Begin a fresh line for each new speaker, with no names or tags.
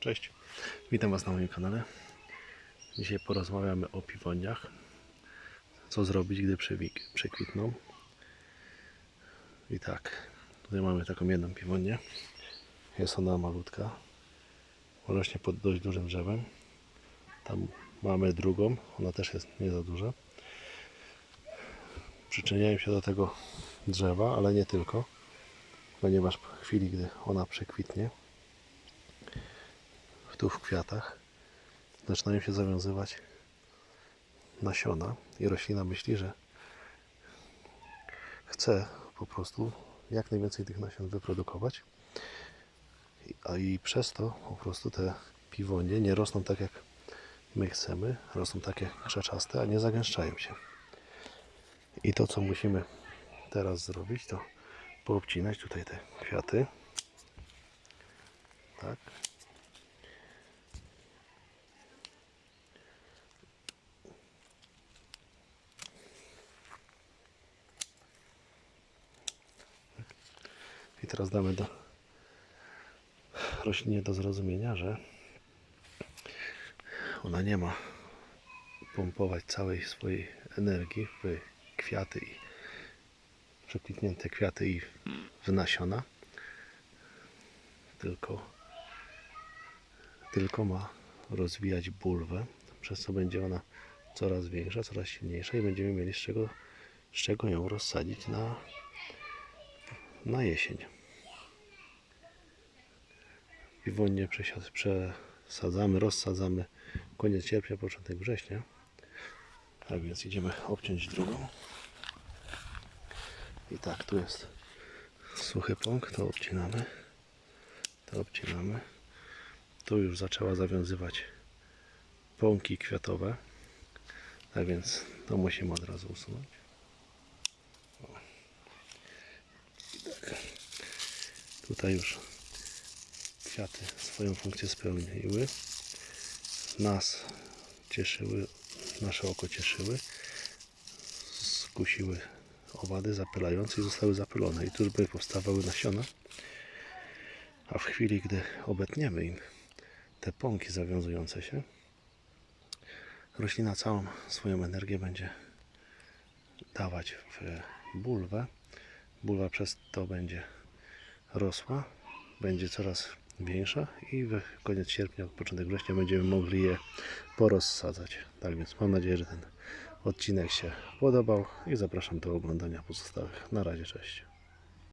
Cześć, witam Was na moim kanale. Dzisiaj porozmawiamy o piwoniach. Co zrobić, gdy przekwitną. I tak, tutaj mamy taką jedną piwonię. Jest ona malutka. Rośnie pod dość dużym drzewem. Tam mamy drugą, ona też jest nie za duża. Przyczyniają się do tego drzewa, ale nie tylko, ponieważ w chwili, gdy ona przekwitnie, tu w kwiatach. Zaczynają się zawiązywać nasiona i roślina myśli, że chce po prostu jak najwięcej tych nasion wyprodukować. A i przez to po prostu te piwonie nie rosną tak jak my chcemy, rosną takie krzeczaste, a nie zagęszczają się. I to co musimy teraz zrobić to poobcinać tutaj te kwiaty. Tak I teraz damy do roślinie do zrozumienia, że ona nie ma pompować całej swojej energii w kwiaty i przekwitnięte kwiaty i w nasiona, tylko, tylko ma rozwijać bulwę, przez co będzie ona coraz większa, coraz silniejsza i będziemy mieli z czego, z czego ją rozsadzić na, na jesień. Przesiad- przesadzamy, rozsadzamy koniec sierpnia, początek września. Tak więc idziemy obciąć drugą. I tak, tu jest suchy pąk, to obcinamy. To obcinamy. Tu już zaczęła zawiązywać pąki kwiatowe. Tak więc to musimy od razu usunąć. I tak. Tutaj już kwiaty swoją funkcję spełniły. Nas cieszyły, nasze oko cieszyły. Skusiły owady zapylające i zostały zapylone. I tuż by powstawały nasiona. A w chwili, gdy obetniemy im te pąki zawiązujące się, roślina całą swoją energię będzie dawać w bulwę. Bulwa przez to będzie rosła, będzie coraz większa i w koniec sierpnia, początek września będziemy mogli je porozsadzać. Tak więc mam nadzieję, że ten odcinek się podobał i zapraszam do oglądania pozostałych. Na razie, cześć.